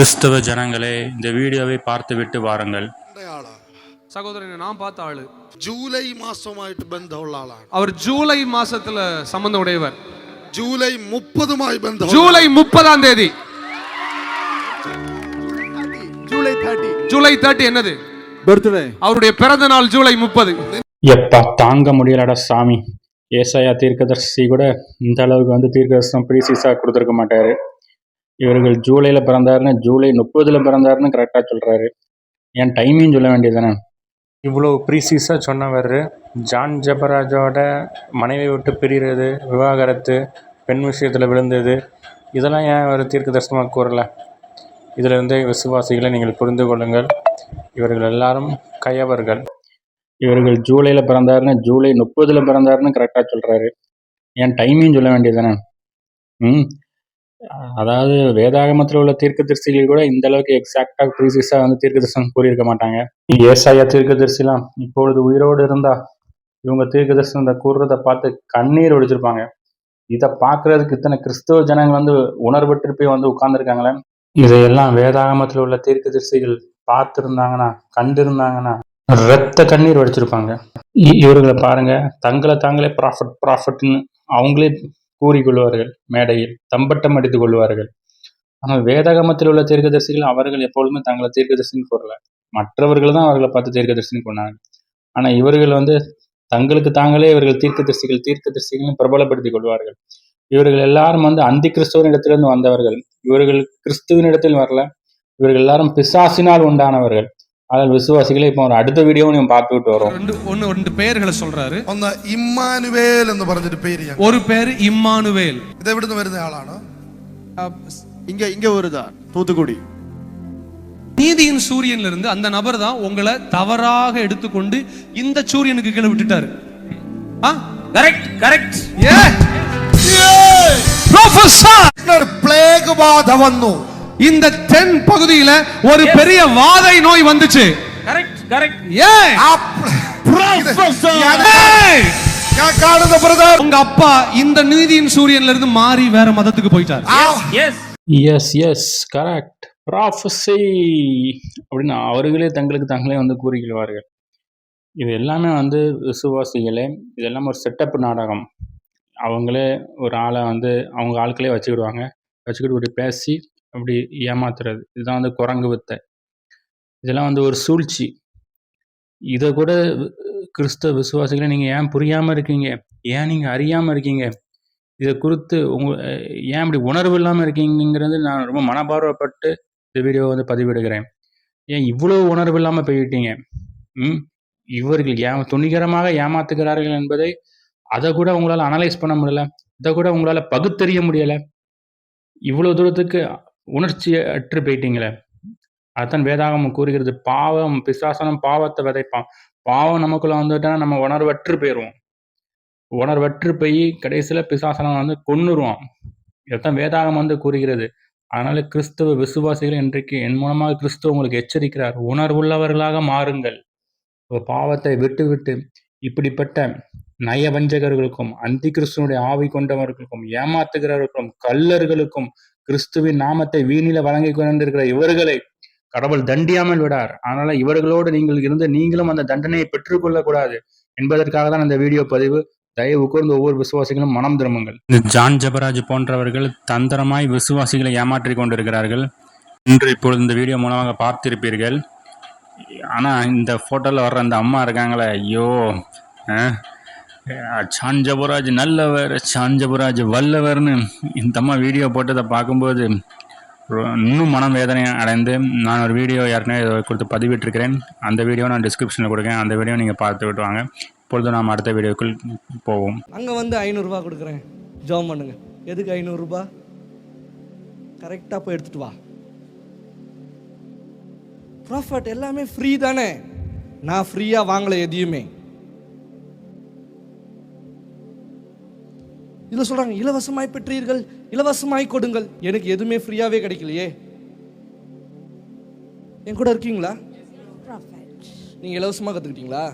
கிறிஸ்தவ ஜனங்களே இந்த வீடியோவை பார்த்து விட்டு வாருங்கள் சகோதரன் நான் பார்த்த ஆளு. ஜூலை மாசமாயிட்டு பந்தவுள்ள அவர் ஜூலை மாசத்துல சம்பந்தம் உடையவர். ஜூலை முப்பதுமாய் பந்த ஜூலை முப்பதாம் தேதி. July thirty. ஜூலை தேர்ட்டி என்னது? பர்த்டே. அவருடைய பிறந்த நாள் ஜூலை முப்பது. எப்பா தாங்க முடியலடா சாமி. ஏசாயா தீர்க்கதர்சி கூட இந்த அளவுக்கு வந்து தீர்க்கதர்சனம் ப்ரீசீஸாக கொடுத்துருக்க மாட்டாரு. இவர்கள் ஜூலையில் பிறந்தாருன்னு ஜூலை முப்பதில் பிறந்தாருன்னு கரெக்டாக சொல்கிறாரு ஏன் டைமிங் சொல்ல வேண்டியதானே இவ்வளோ ப்ரீசீஸாக சொன்னவர் ஜான் ஜபராஜோட மனைவி விட்டு பிரிகிறது விவாகரத்து பெண் விஷயத்தில் விழுந்தது இதெல்லாம் ஏன் அவர் தீர்க்க தரிசனமாக கூறல இதிலிருந்து விசுவாசிகளை நீங்கள் புரிந்து கொள்ளுங்கள். இவர்கள் எல்லாரும் கயவர்கள். இவர்கள் ஜூலையில் பிறந்தாருன்னு ஜூலை முப்பதில் பிறந்தாருன்னு கரெக்டாக சொல்கிறாரு ஏன் டைமிங் சொல்ல வேண்டியதானே ம்? அதாவது வேதாகமத்தில் உள்ள தீர்க்க தரிசிகள் கூட இந்த அளவுக்கு எக்ஸாக்டாக ப்ரீசிஸாக வந்து தீர்க்க தரிசனம் கூறியிருக்க மாட்டாங்க. ஏசாயா தீர்க்கதரிசிலாம் இப்பொழுது உயிரோடு இருந்தா இவங்க தீர்க்க தரிசனத்தை கூறுறத பார்த்து கண்ணீர் ஒடிச்சிருப்பாங்க இதை பார்க்கறதுக்கு இத்தனை கிறிஸ்தவ ஜனங்கள் வந்து உணர்வற்று போய் வந்து உட்கார்ந்துருக்காங்களே. இதையெல்லாம் வேதாகமத்தில் உள்ள தீர்க்க தரிசிகள் பார்த்துருந்தாங்கன்னா கண்டிருந்தாங்கன்னா ரத்த கண்ணீர் வடிச்சிருப்பாங்க இவர்களை பாருங்க. தங்களை தாங்களே ப்ராஃபிட் ப்ராஃபிட்னு அவங்களே கூறிக்கொள்வார்கள் மேடையில் தம்பட்டம் அடித்துக் கொள்வார்கள். ஆனால் வேதகமத்தில் உள்ள தீர்க்கதரிசிகள் அவர்கள் எப்பொழுதுமே தங்களை தீர்க்கதரிசின்னு கூறல. மற்றவர்கள் தான் அவர்களை பார்த்து தீர்க்கதரிசின்னு கொண்டாங்க. ஆனால் இவர்கள் வந்து தங்களுக்கு தாங்களே இவர்கள் தீர்க்கதரிசிகள் தீர்க்கதரிசிகளும் பிரபலப்படுத்திக் கொள்வார்கள். இவர்கள் எல்லாரும் வந்து அந்தி கிறிஸ்துவின் இடத்திலிருந்து வந்தவர்கள். இவர்கள் கிறிஸ்துவின் இடத்தில் வரல. இவர்கள் எல்லாரும் பிசாசினால் உண்டானவர்கள். அதில் விசுவாசிகளை இப்போ ஒரு அடுத்த வீடியோவும் நீங்கள் பார்த்துக்கிட்டு வரோம் ரெண்டு ஒன்னு ரெண்டு பெயர்களை சொல்றாரு ഒന്ന് ഇമ്മാനുവേൽ എന്ന് പറഞ്ഞൊരു പേര് ഞാൻ ஒரு பேர் இம்மானுவேல் ഇത് എവിടുന്ന് വരുന്ന ആളാണ് இங்க இங்க வருதா தூத்துக்குடி நீதியின் சூரியன்ல இருந்து அந்த நபர் தான் உங்களை தவறாக எடுத்துக்கொண்டு இந்த சூரியனுக்கு கீழே விட்டுட்டாரு கரெக்ட் கரெக்ட் ஏ ப்ரொஃபசர் ഒരു പ്ലേഗ് ബാധ വന്നു இந்த தென் பகுதியில ஒரு பெரிய வாதை நோய் வந்துச்சு. கரெக்ட் கரெக்ட் ஏ உங்க அப்பா இந்த நீதியின் சூரியன்ல இருந்து மாறி வேற மதத்துக்கு போயிட்டார். எஸ் எஸ் கரெக்ட் ப்ராஃபஸை அப்படின்னு அவர்களே தங்களுக்கு தங்களே வந்து கூறுகிறார்கள் இது எல்லாமே வந்து விசுவாசிகளே இதெல்லாம் ஒரு செட்டப் நாடகம். அவங்களே ஒரு ஆளை வந்து அவங்க ஆட்களே வச்சுக்கிடுவாங்க. வச்சுக்கிட்டு பேசி அப்படி ஏமாத்துறது. இதுதான் வந்து குரங்கு வித்தை. இதெல்லாம் வந்து ஒரு சூழ்ச்சி. இதை கூட கிறிஸ்தவ விசுவாசிகளை நீங்கள் ஏன் புரியாமல் இருக்கீங்க? ஏன் நீங்கள் அறியாமல் இருக்கீங்க? இதை குறித்து உங்க ஏன் இப்படி உணர்வு இல்லாமல் இருக்கீங்கிறது நான் ரொம்ப மனபார்வப்பட்டு இந்த வீடியோவை வந்து பதிவிடுகிறேன். ஏன் இவ்வளோ உணர்வு இல்லாமல் போயிட்டீங்க? ம்? இவர்கள் ஏ துணிகரமாக ஏமாத்துகிறார்கள் என்பதை அதை கூட உங்களால் அனலைஸ் பண்ண முடியல. இதை கூட உங்களால் பகுத்தறிய முடியலை. இவ்வளோ தூரத்துக்கு உணர்ச்சி அற்று போயிட்டீங்களே. அதுதான் வேதாகமம் கூறுகிறது பாவம் பிசாசனம் பாவத்தை விதைப்பான். பாவம் நமக்குள்ள வந்துட்டா நம்ம உணர்வற்று போயிடுவோம் உணர்வற்று போய் கடைசியில் பிசாசனம் வந்து கொன்னுருவான். இதைத்தான் வேதாகம் வந்து கூறுகிறது. அதனால கிறிஸ்தவ விசுவாசிகள் இன்றைக்கு என் மூலமாக கிறிஸ்துவ உங்களுக்கு எச்சரிக்கிறார். உணர்வுள்ளவர்களாக மாறுங்கள். பாவத்தை விட்டு விட்டு இப்படிப்பட்ட நயவஞ்சகர்களுக்கும் அந்தி கிறிஸ்துவனுடைய ஆவி கொண்டவர்களுக்கும் ஏமாத்துகிறவர்களுக்கும் கல்லர்களுக்கும் கிறிஸ்துவின் நாமத்தை வீணில வழங்கி கொண்டிருக்கிற இவர்களை கடவுள் தண்டியாமல் விடார். அதனால இவர்களோடு நீங்கள் இருந்து நீங்களும் அந்த தண்டனையை பெற்றுக்கொள்ள கூடாது என்பதற்காக தான் இந்த வீடியோ பதிவு. தயவு கூர்ந்து ஒவ்வொரு விசுவாசிகளும் மனம் திரும்புங்கள். இந்த ஜான் ஜபராஜ் போன்றவர்கள் தந்திரமாய் விசுவாசிகளை ஏமாற்றிக் கொண்டிருக்கிறார்கள். இன்று இப்பொழுது இந்த வீடியோ மூலமாக பார்த்திருப்பீர்கள். ஆனால் இந்த ஃபோட்டோவில் வர்ற அந்த அம்மா இருக்காங்களே ஐயோ சாஞ்சபுராஜ் நல்லவர் சாஞ்சபுராஜ் வல்லவர்னு இந்த அம்மா வீடியோ போட்டதை பார்க்கும்போது ரொ- இன்னும் மனம் வேதனை அடைந்து நான் ஒரு வீடியோ ஏற்கனவே கொடுத்து பதிவிட்டிருக்கிறேன். அந்த வீடியோ நான் டிஸ்கிரிப்ஷனில் கொடுக்கேன். அந்த வீடியோ நீங்கள் பார்த்து விட்டு வாங்க. இப்பொழுது நாம் அடுத்த வீடியோக்குள் போவோம். அங்கே வந்து ஐநூறுரூவா கொடுக்குறேன். ஜெபம் பண்ணுங்க. எதுக்கு ஐநூறுரூபா கரெக்டாக போய் எடுத்துகிட்டு வா. ப்ராஃபிட் எல்லாமே ஃப்ரீ தானே? நான் ஃப்ரீயாக வாங்கலை எதையுமே. இதில் சொல்கிறாங்க இலவசமாய் பெற்றீர்கள் இலவசமாய் கொடுங்கள். எனக்கு எதுவுமே ஃப்ரீயாகவே கிடைக்கலையே. என் கூட இருக்கீங்களா? நீங்கள் இலவசமாக கற்றுக்கிட்டீங்களா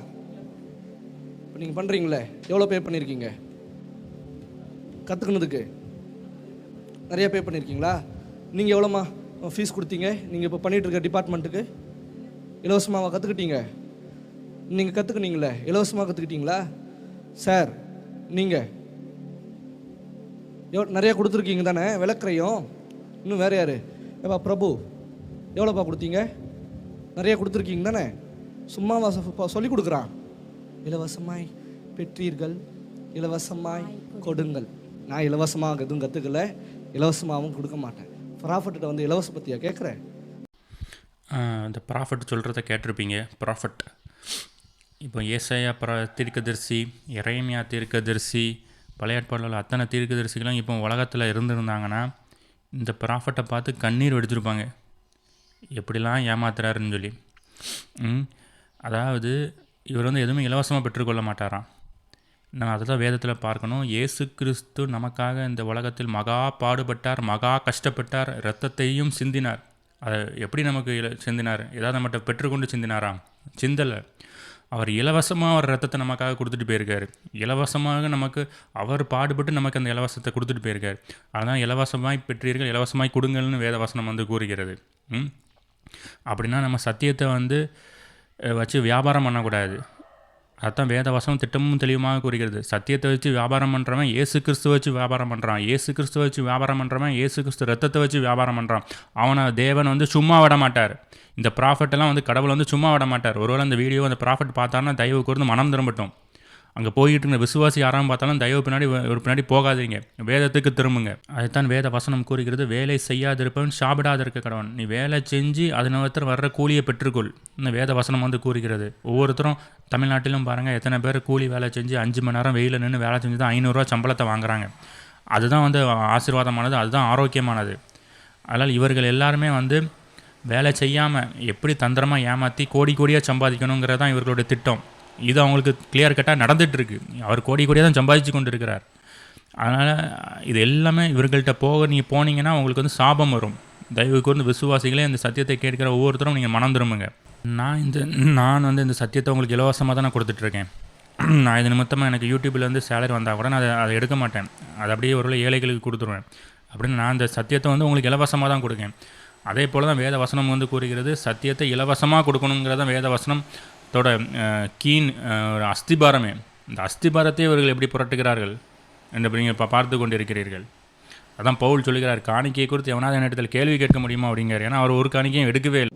இப்போ நீங்கள் பண்ணுறீங்களே எவ்வளோ பே பண்ணியிருக்கீங்க கற்றுக்கணுதுக்கு நிறைய பே பண்ணியிருக்கீங்களா நீங்கள் எவ்வளோம்மா ஃபீஸ் கொடுத்தீங்க? நீங்கள் இப்போ பண்ணிட்டு இருக்க டிபார்ட்மெண்ட்டுக்கு இலவசமாக கற்றுக்கிட்டீங்க நீங்கள் கற்றுக்குனீங்களே இலவசமாக கற்றுக்கிட்டீங்களா சார் நீங்கள் நிறையா கொடுத்துருக்கீங்க தானே? விளக்குறையும். இன்னும் வேறு யார்? ஏப்பா பிரபு எவ்வளோப்பா கொடுத்தீங்க? நிறைய கொடுத்துருக்கீங்க தானே? சும்மாவா சொ- சொல்லி கொடுக்குறான். இலவசமாய் பெற்றீர்கள். இலவசமாய் கொடுங்கள். நான் இலவசமாக எதுவும் கற்றுக்கல இலவசமாகவும் கொடுக்க மாட்டேன். ப்ராஃபிட்ட வந்து இலவச பற்றியா கேட்குறேன் இந்த ப்ராஃபிட் சொல்கிறத கேட்டிருப்பீங்க. ப்ராஃபிட் இப்போ ஏசையா ப்ரா தீர்க்கதரிசி இறைமையா தீர்க்கதரிசி பழைய ஏற்பாடில் உள்ள அத்தனை தீர்க்கதரிசிகளும் இப்போ உலகத்தில் இருந்திருந்தாங்கன்னா இந்த ப்ராஃபட்டை பார்த்து கண்ணீர் வெடிச்சிருப்பாங்க. எப்படிலாம் ஏமாத்துறாருன்னு சொல்லி. அதாவது இவர் வந்து எதுவுமே இலவசமாக பெற்றுக்கொள்ள மாட்டாராம். நான் அதை தான் வேதத்தில் பார்க்கணும். ஏசு கிறிஸ்து நமக்காக இந்த உலகத்தில் மகா பாடுபட்டார் மகா கஷ்டப்பட்டார் இரத்தத்தையும் சிந்தினார். அதை எப்படி நமக்கு இல சிந்தினார்? ஏதாவது நம்மகிட்ட பெற்றுக்கொண்டு சிந்தினாராம்? சிந்தலை. அவர் இலவசமாக அவர் ரத்தத்தை நமக்காக கொடுத்துட்டு போயிருக்காரு. இலவசமாக நமக்கு அவர் பாடுபட்டு நமக்கு அந்த இலவசத்தை கொடுத்துட்டு போயிருக்காரு. அதான் இலவசமாய் பெற்றீர்கள் இலவசமாய் கொடுங்கள்னு வேதவசனம் வந்து கூறுகிறது. ம்? அப்படின்னா நம்ம சத்தியத்தை வந்து வச்சு வியாபாரம் பண்ணக்கூடாது. அதான் வேத வசனம் திட்டமும் தெளிவுமாக கூறுகிறது. சத்தியத்தை வச்சு வியாபாரம் பண்ணுறவன் ஏசு கிறிஸ்துவ வச்சு வியாபாரம் பண்ணுறான் ஏசு கிறிஸ்துவ வச்சு வியாபாரம் பண்ணுறவன் ஏசு கிறிஸ்து ரத்தத்தை வச்சு வியாபாரம் பண்ணுறான் அவனை தேவன் வந்து சும்மா விட மாட்டார். இந்த ப்ராஃபிட்டெல்லாம் வந்து கடவுள் வந்து சும்மா விட மாட்டார். ஒருவேளை அந்த வீடியோ அந்த ப்ராஃபிட் பார்த்தாருன்னா தயவு கூர்ந்து மனம் திரும்பட்டும். அங்கே போயிட்டு இருந்த விசுவாசி யாராவது பார்த்தாலும் தயவு பின்னாடி ஒரு பின்னாடி போகாதீங்க. வேதத்துக்கு திரும்புங்க. அதைத்தான் வேத வசனம் கூறுகிறது. வேலை செய்யாதிருப்பவன் சாப்பிடாதிருக்க கடவன். நீ வேலை செஞ்சு அது ஒருத்தர் வர்ற கூலியை பெற்றுக்கொள். இந்த வேத வசனம் வந்து கூறுகிறது. ஒவ்வொருத்தரும் தமிழ்நாட்டிலும் பாருங்கள் எத்தனை பேர் கூலி வேலை செஞ்சு அஞ்சு மணி நேரம் வெயிலில் நின்று வேலை செஞ்சு தான் ஐநூறுரூவா சம்பளத்தை வாங்குறாங்க. அதுதான் வந்து ஆசீர்வாதமானது. அதுதான் ஆரோக்கியமானது. அதனால் இவர்கள் எல்லாருமே வந்து வேலை செய்யாமல் எப்படி தந்திரமாக ஏமாற்றி கோடி கோடியாக சம்பாதிக்கணுங்கிறது தான் இவர்களுடைய திட்டம். இது அவங்களுக்கு கிளியர் கட்டாக நடந்துட்டு இருக்கு அவர் கோடி கோடியாக தான் சம்பாதிச்சு கொண்டு இருக்கிறார் அதனால் இது எல்லாமே இவர்கள்ட்ட போக நீங்கள் போனீங்கன்னா உங்களுக்கு வந்து சாபம் வரும். தயவு கூர்ந்து விசுவாசிகளே இந்த சத்தியத்தை கேட்குற ஒவ்வொருத்தரும் நீங்கள் மனம் திரும்புங்க. நான் இந்த நான் வந்து இந்த சத்தியத்தை உங்களுக்கு இலவசமாக தான் நான் கொடுத்துட்ருக்கேன் நான் இது நிமித்தமாக எனக்கு யூடியூப்பில் வந்து சேலரி வந்தால் கூட நான் அதை அதை எடுக்க மாட்டேன். அதை அப்படியே ஒரு ஏழைகளுக்கு கொடுத்துருவேன். அப்படின்னு நான் இந்த சத்தியத்தை வந்து உங்களுக்கு இலவசமாக தான் கொடுக்கேன். அதே போல் தான் வேத வசனம் வந்து கூறுகிறது சத்தியத்தை இலவசமாக கொடுக்கணுங்கிறத வேத வசனம் அஹ், கீன் அஹ், ஒரு அஸ்திபாரமே. இந்த அஸ்திபாரத்தை இவர்கள் எப்படி புரட்டுகிறார்கள் என்று நீங்கள் இப்போ பார்த்து கொண்டிருக்கிறீர்கள். அதான் பவுல் சொல்லுகிறார் காணிக்கையை குறித்து எவனாவது என்னிடத்தில் கேள்வி கேட்க முடியுமா அப்படிங்கிறார். ஏன்னா அவர் ஒரு காணிக்கையும் எடுக்கவே இல்லை.